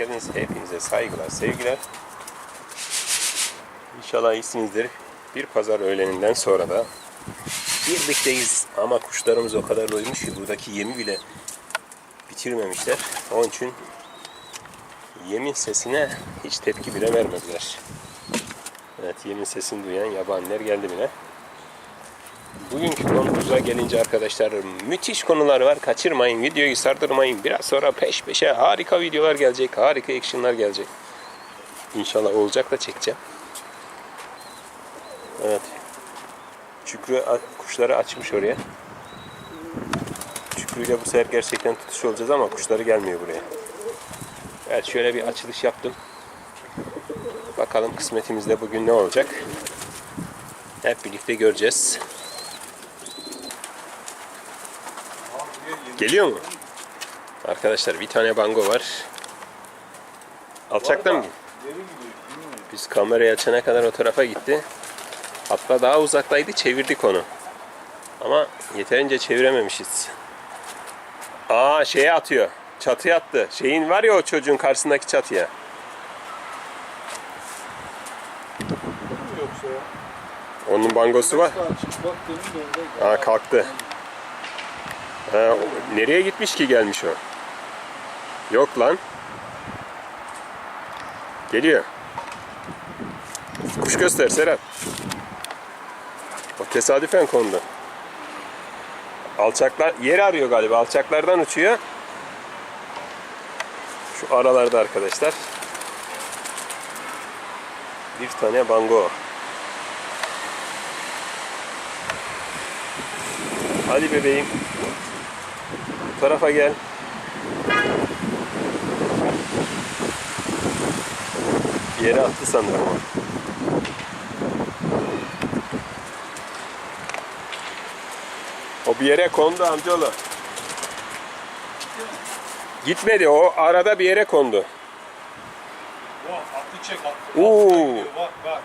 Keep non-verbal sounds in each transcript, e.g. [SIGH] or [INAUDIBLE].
geldiniz. Hepinize saygılar, sevgiler. İnşallah iyisinizdir. Bir pazar öğleninden sonra da birlikteyiz. Ama kuşlarımız o kadar doymuş ki buradaki yemi bile bitirmemişler. Onun için yemin sesine hiç tepki bile vermediler. Evet yemin sesini duyan yabaniler geldi bile. Bugünkü konumuza gelince arkadaşlar müthiş konular var. Kaçırmayın, videoyu sardırmayın. Biraz sonra peş peşe harika videolar gelecek, harika actionlar gelecek. İnşallah olacak da çekeceğim. Evet. Şükrü a- kuşları açmış oraya. Şükrü'yle bu sefer gerçekten tutuş olacağız ama kuşları gelmiyor buraya. Evet şöyle bir açılış yaptım. Bakalım kısmetimizde bugün ne olacak. Hep birlikte göreceğiz. Geliyor mu? Arkadaşlar bir tane bango var. Alçaktan mı? Biz kamerayı açana kadar o tarafa gitti. Hatta daha uzaktaydı çevirdik onu. Ama yeterince çevirememişiz. Aa şeye atıyor. Çatıya attı. Şeyin var ya o çocuğun karşısındaki çatıya. Onun bangosu var. Aa kalktı. Ha, o- nereye gitmiş ki gelmiş o? Yok lan. Geliyor. Kuş göster Serhat. O tesadüfen kondu. Alçaklar yer arıyor galiba. Alçaklardan uçuyor. Şu aralarda arkadaşlar. Bir tane bango. Hadi bebeğim. Bu tarafa gel. Bir yere attı sanırım o. O bir yere kondu amcaoğlu. Gitmedi o arada bir yere kondu. Bak attı çek attı. Oo. Bak bak.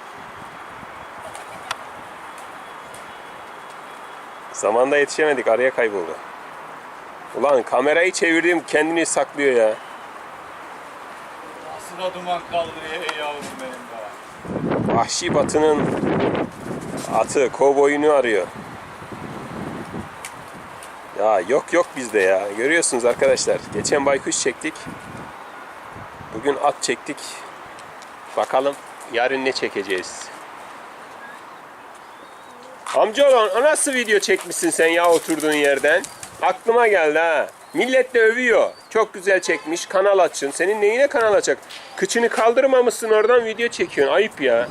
Zamanda yetişemedik araya kayboldu. Ulan kamerayı çevirdim kendini saklıyor ya. Nasıl da duman kaldı ey yavrum benim be. Vahşi batının atı, kovboyunu arıyor. Ya yok yok bizde ya. Görüyorsunuz arkadaşlar. Geçen baykuş çektik. Bugün at çektik. Bakalım yarın ne çekeceğiz. Amcaoğlu o nasıl video çekmişsin sen ya oturduğun yerden? Aklıma geldi ha. Millet de övüyor. Çok güzel çekmiş. Kanal açın. Senin neyine kanal açacak? Kıçını kaldırmamışsın oradan video çekiyorsun. Ayıp ya.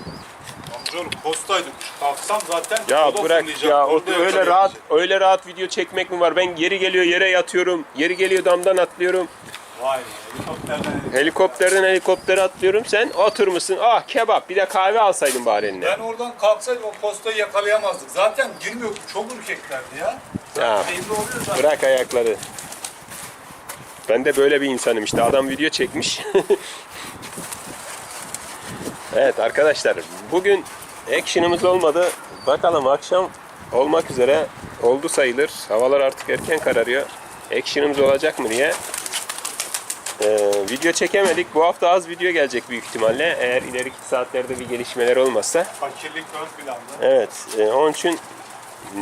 Amcaoğlum postaydı. Kalksam zaten Ya bırak fırlayacak, ya orada o öyle yakalayacak. rahat öyle rahat video çekmek mi var? Ben yeri geliyor yere yatıyorum. Yeri geliyor damdan atlıyorum. Vay be, helikopterden. Helikopterden helikoptere atlıyorum. Sen oturmuşsun. Ah kebap. Bir de kahve alsaydın bari eline. Ben oradan kalksaydım o postayı yakalayamazdık. Zaten girmiyor. Çok ürkeklerdi ya. Ya bırak ayakları. Ben de böyle bir insanım işte. Adam video çekmiş. [LAUGHS] evet arkadaşlar. Bugün action'ımız olmadı. Bakalım akşam olmak üzere oldu sayılır. Havalar artık erken kararıyor. Action'ımız olacak mı diye ee, video çekemedik. Bu hafta az video gelecek büyük ihtimalle. Eğer ileriki saatlerde bir gelişmeler olmazsa. Fakirlik ön planda. Evet, e, onun için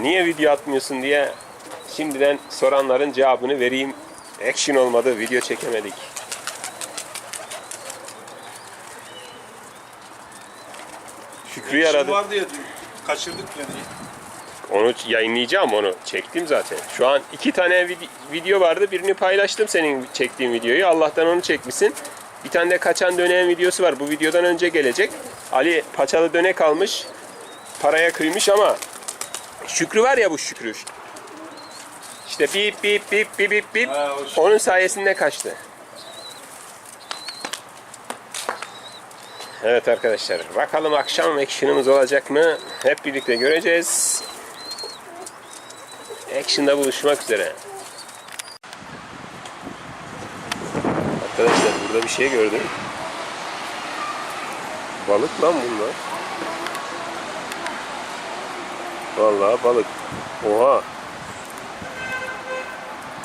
niye video atmıyorsun diye şimdiden soranların cevabını vereyim. Action olmadı, video çekemedik. Şükrü'yü aradım. var diye kaçırdık yani. Onu yayınlayacağım onu. Çektim zaten. Şu an iki tane vid- video vardı. Birini paylaştım senin çektiğin videoyu. Allah'tan onu çekmişsin. Bir tane de kaçan döneğin videosu var. Bu videodan önce gelecek. Ali paçalı dönek almış. Paraya kıymış ama Şükrü var ya bu Şükrü. İşte bip bip bip bip bip bip. Ha, o Şükrü. Onun sayesinde kaçtı. Evet arkadaşlar. Bakalım akşam action'ımız olacak mı? Hep birlikte göreceğiz. Action'da buluşmak üzere. Arkadaşlar burada bir şey gördüm. Balık lan bunlar. Vallahi balık. Oha.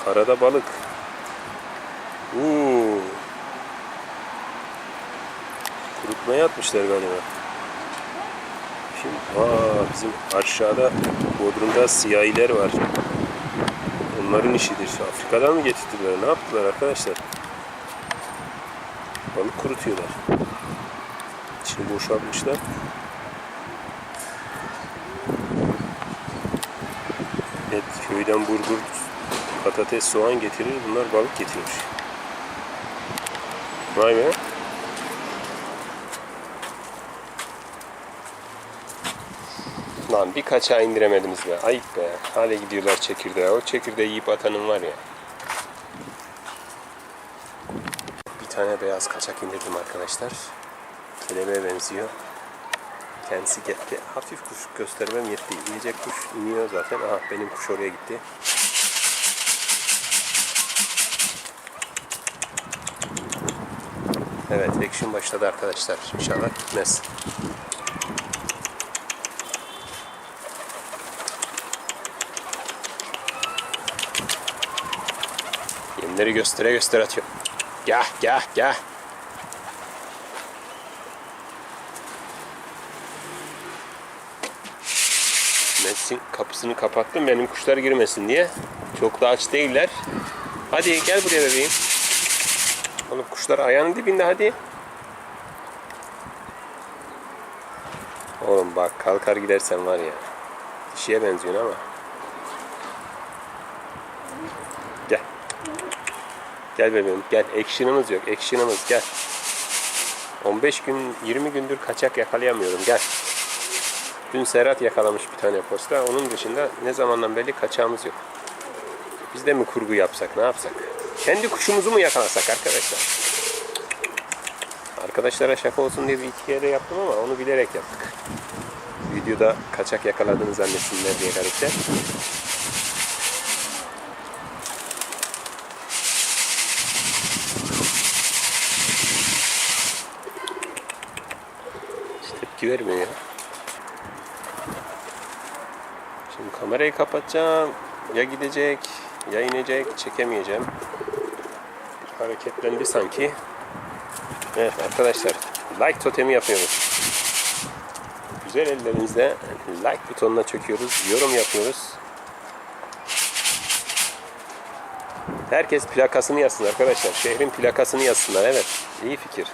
Karada balık. Uuu. Kurutmaya atmışlar galiba. Şimdi aa, bizim aşağıda Bodrum'da siyahiler var. Onların işidir. Afrika'dan mı getirdiler? Ne yaptılar arkadaşlar? Balık kurutuyorlar. İçini boşaltmışlar. Köyden burgur, patates, soğan getirir. Bunlar balık getirmiş. Vay be. Lan bir kaçağı indiremediniz be. Ayıp be. Hale gidiyorlar çekirdeğe. O çekirdeği yiyip atanın var ya. Bir tane beyaz kaçak indirdim arkadaşlar. Kelebeğe benziyor. Kendisi gitti. Hafif kuş göstermem yetti. İnecek kuş iniyor zaten. Aha benim kuş oraya gitti. Evet action başladı arkadaşlar. İnşallah gitmez. Yemleri göstere göstere atıyor. Gah gah gah. Messin kapısını kapattım benim kuşlar girmesin diye. Çok da aç değiller. Hadi gel buraya bebeğim. Oğlum kuşlar ayağının dibinde hadi. Oğlum bak kalkar gidersen var ya. Dişiye benziyorsun ama. Gel. Gel bebeğim gel. Action'ımız yok. Action'ımız gel. 15 gün 20 gündür kaçak yakalayamıyorum gel. Dün Serhat yakalamış bir tane posta. Onun dışında ne zamandan beri kaçağımız yok. Biz de mi kurgu yapsak ne yapsak? Kendi kuşumuzu mu yakalasak arkadaşlar? Arkadaşlara şaka olsun diye bir iki kere yaptım ama onu bilerek yaptık. Videoda kaçak yakaladığını zannetsinler diye garipler. Hiç tepki vermiyor ya. Şimdi kamerayı kapatacağım. Ya gidecek ya inecek. Çekemeyeceğim. Hareketlendi sanki. Evet arkadaşlar like totemi yapıyoruz. Güzel ellerinizle like butonuna çöküyoruz. Yorum yapıyoruz. Herkes plakasını yazsın arkadaşlar. Şehrin plakasını yazsınlar. Evet. iyi fikir.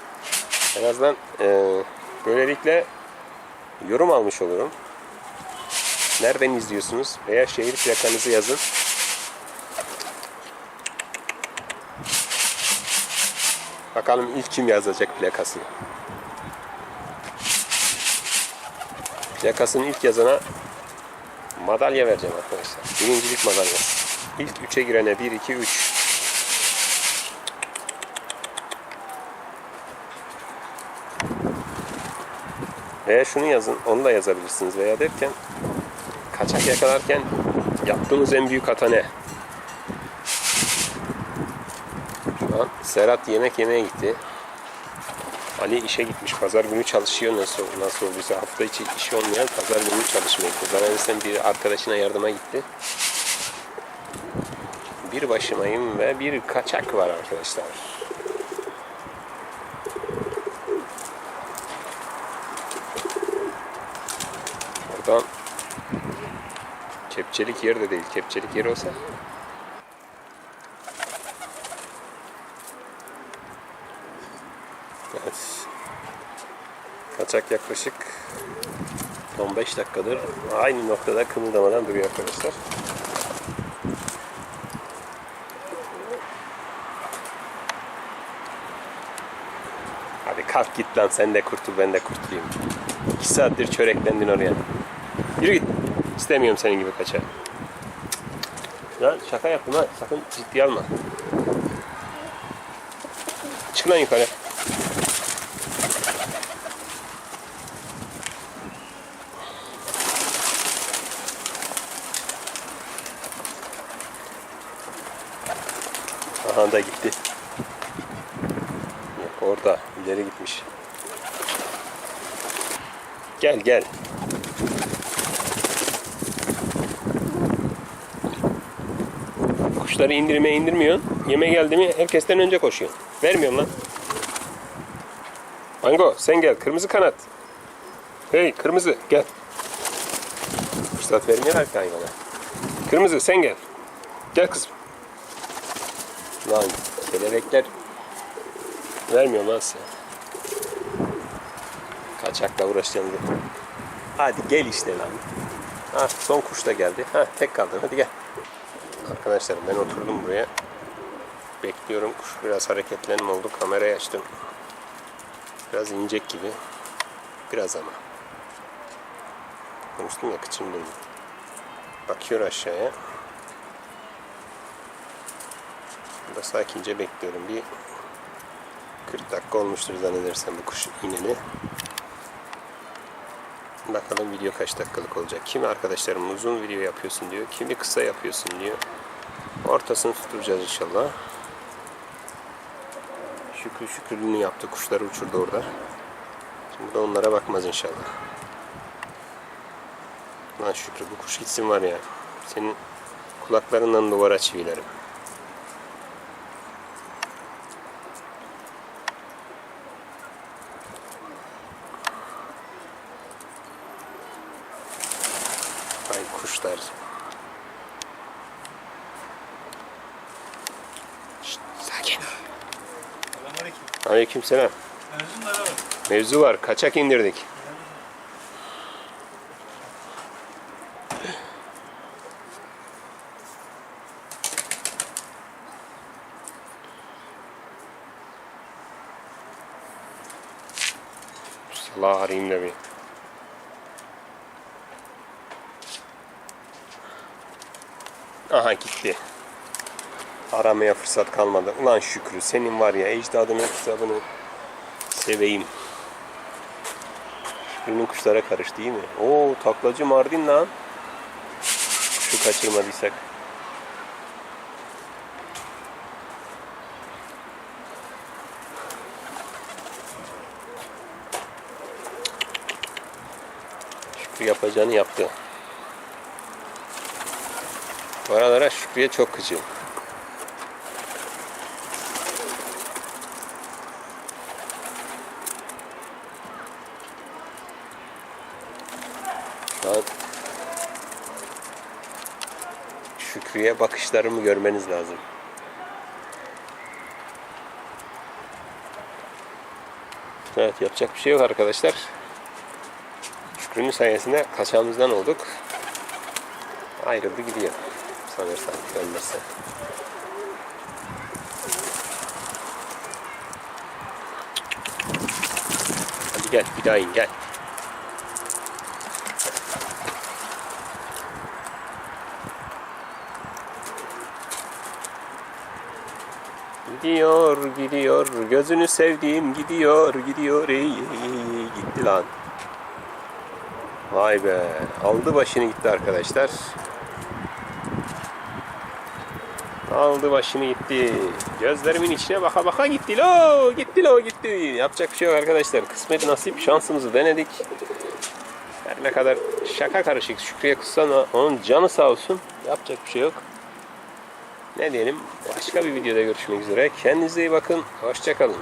En azından eee, böylelikle yorum almış olurum. Nereden izliyorsunuz? Veya şehir plakanızı yazın. Bakalım ilk kim yazacak plakasını. Plakasını ilk yazana madalya vereceğim arkadaşlar. Birincilik madalyası. İlk üçe girene 1, 2, 3. Veya şunu yazın, onu da yazabilirsiniz. Veya derken kaçak yakalarken yaptığımız en büyük hata ne? Şu an Serhat yemek yemeye gitti. Ali işe gitmiş. Pazar günü çalışıyor nasıl nasıl olduysa. Hafta içi iş olmayan pazar günü çalışmaya gitti. Zannedersem bir arkadaşına yardıma gitti. Bir başımayım ve bir kaçak var arkadaşlar. Oradan kepçelik yer de değil. Kepçelik yer olsa Evet. Kaçak yaklaşık 15 dakikadır aynı noktada kımıldamadan duruyor arkadaşlar. Hadi kalk git lan sen de kurtul ben de kurtulayım. 2 saattir çöreklendin oraya. İstemiyorum senin gibi kaçar. Ya şaka yaptım ha. Sakın ciddiye alma. Çık lan yukarı. Aha da gitti. Yok orada ileri gitmiş. Gel gel. Kuşları indirmeye indirmiyorsun. Yeme geldi mi herkesten önce koşuyorsun. Vermiyorum lan. Mango sen gel. Kırmızı kanat. Hey kırmızı gel. Fırsat vermiyorlar ki hayvana. Kırmızı sen gel. Gel kızım. Lan kelebekler vermiyor lan sen. Kaçakla uğraşacağım diye. Hadi gel işte lan. Ha, son kuş da geldi. Ha, tek kaldın. Hadi gel. Arkadaşlar ben oturdum buraya. Bekliyorum. Kuş biraz hareketlenme oldu. Kamerayı açtım. Biraz inecek gibi. Biraz ama. Konuştum ya kıçım benim. Bakıyor aşağıya. Burada sakince bekliyorum. Bir 40 dakika olmuştur zannedersem bu kuş ineni. Bakalım video kaç dakikalık olacak. Kimi arkadaşlarım uzun video yapıyorsun diyor. Kimi kısa yapıyorsun diyor. Ortasını tutturacağız inşallah. Şükrü şükrülüğünü yaptı. Kuşları uçurdu orada. Şimdi de onlara bakmaz inşallah. Lan Şükrü bu kuş gitsin var ya. Senin kulaklarından duvara çivilerim. Ay kuşlar. Şşt, sakin. Selamünaleyküm. Aleykümselam. Mevzun var abi. Mevzu var. Kaçak indirdik. Allah arayayım da bir. Aha gitti. Aramaya fırsat kalmadı. Ulan Şükrü senin var ya ecdadının kitabını seveyim. Şükrü'nün kuşlara karış değil mi? Oo taklacı Mardin lan. Kuşu kaçırmadıysak. Şükrü yapacağını yaptı. Bu aralara Şükrü'ye çok gıcığım. An Şükrü'ye bakışlarımı görmeniz lazım. Evet yapacak bir şey yok arkadaşlar. Şükrü'nün sayesinde kaçağımızdan olduk. Ayrıldı gidiyor. Sanırsam ölmezse. Hadi gel bir daha in gel. Gidiyor, gidiyor, gözünü sevdiğim gidiyor, gidiyor, ey, ey, gitti lan. Vay be, aldı başını gitti arkadaşlar. Aldı başını gitti. Gözlerimin içine baka baka gitti lo, gitti lo, gitti. Yapacak bir şey yok arkadaşlar. Kısmet nasip, şansımızı denedik. Her ne kadar şaka karışık Şükrü'ye kutsan onun canı sağ olsun. Yapacak bir şey yok. Ne diyelim? Başka bir videoda görüşmek üzere. Kendinize iyi bakın. Hoşçakalın.